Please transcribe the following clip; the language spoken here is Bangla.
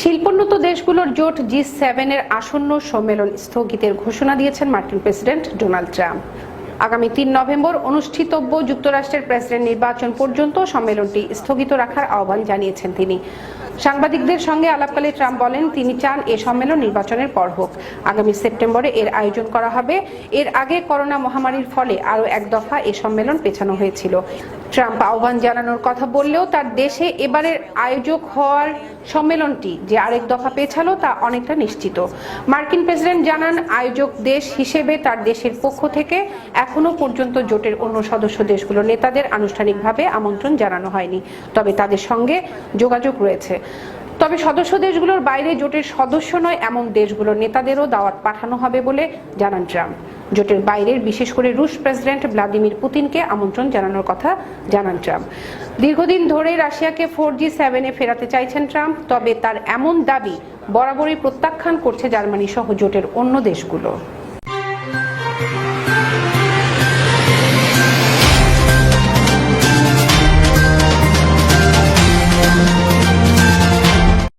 শিল্পোন্নত দেশগুলোর জোট জি সেভেনের আসন্ন সম্মেলন স্থগিতের ঘোষণা দিয়েছেন মার্কিন প্রেসিডেন্ট ডোনাল্ড ট্রাম্প। আগামী তিন নভেম্বর অনুষ্ঠিতব্য যুক্তরাষ্ট্রের প্রেসিডেন্ট নির্বাচন পর্যন্ত সম্মেলনটি স্থগিত রাখার আহ্বান জানিয়েছেন তিনি। সাংবাদিকদের সঙ্গে আলাপকালে ট্রাম্প বলেন, তিনি চান এ সম্মেলন নির্বাচনের পর হোক। আগামী সেপ্টেম্বরে এর আয়োজন করা হবে। এর আগে করোনা মহামারীর ফলে আরও এক দফা এ সম্মেলন পেছানো হয়েছিল। ট্রাম্প আহ্বান জানানোর কথা বললেও তার দেশে এবারের আয়োজক হওয়ার সম্মেলনটি যে আরেক দফা পেছালো তা অনেকটা নিশ্চিত। মার্কিন প্রেসিডেন্ট জানান, আয়োজক দেশ হিসেবে তার দেশের পক্ষ থেকে এখনও পর্যন্ত জোটের অন্য সদস্য দেশগুলোর নেতাদের আনুষ্ঠানিকভাবে আমন্ত্রণ জানানো হয়নি। তবে তাদের সঙ্গে যোগাযোগ রয়েছে। তবে সদস্য দেশগুলোর বাইরে জোটের সদস্য নয়, এমন দেশগুলোর নেতাদেরও দাওয়াত পাঠানো হবে বলে জানান ট্রাম্প। জোটের বাইরের বিশেষ করে রুশ প্রেসিডেন্ট ভ্লাদিমির পুতিনকে আমন্ত্রণ জানানোর কথা জানান ট্রাম্প। দীর্ঘদিন ধরে রাশিয়াকে ফোর জি সেভেনে ফেরাতে চাইছেন ট্রাম্প, তবে তার এমন দাবি বরাবরই প্রত্যাখ্যান করছে জার্মানি সহ জোটের অন্য দেশগুলো।